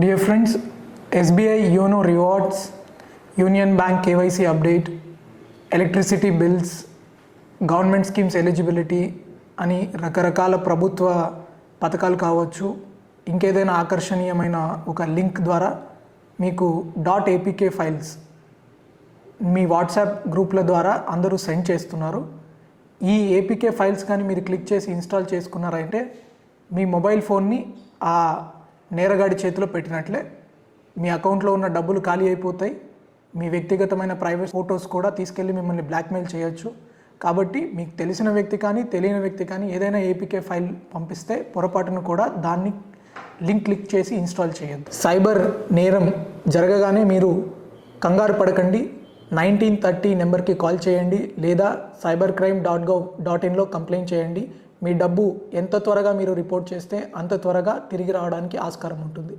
Dear friends SBI YONO rewards union bank KYC update electricity bills government schemes eligibility అని రకరకాల ప్రభుత్వ పథకాలు కావచ్చు. ఇంకేదైనా ఆకర్షణీయమైన ఒక లింక్ ద్వారా మీకు డాట్ ఏపీకే ఫైల్స్ మీ వాట్సాప్ గ్రూప్ల ద్వారా అందరూ సెండ్ చేస్తున్నారు. ఈ ఏపీకే ఫైల్స్ కానీ మీరు క్లిక్ చేసి ఇన్స్టాల్ చేసుకున్నారంటే మీ మొబైల్ ఫోన్ని ఆ నేరగాడి చేతిలో పెట్టినట్లే మీ అకౌంట్లో ఉన్న డబ్బులు ఖాళీ అయిపోతాయి. మీ వ్యక్తిగతమైన ప్రైవేట్ ఫొటోస్ కూడా తీసుకెళ్ళి మిమ్మల్ని బ్లాక్మెయిల్ చేయొచ్చు. కాబట్టి మీకు తెలిసిన వ్యక్తి కానీ తెలియని వ్యక్తి కానీ ఏదైనా ఏపీకే ఫైల్ పంపిస్తే పొరపాటును కూడా దాన్ని లింక్ క్లిక్ చేసి ఇన్స్టాల్ చేయొద్దు. సైబర్ నేరం జరగగానే మీరు కంగారు పడకండి. నైన్టీన్ థర్టీ నెంబర్కి కాల్ చేయండి లేదా cyber crime dot gov dot ఇన్లో complaint చేయండి. మీ డబ్బు ఎంత త్వరగా మీరు రిపోర్ట్ చేస్తే అంత త్వరగా తిరిగి రావడానికి ఆస్కారం ఉంటుంది.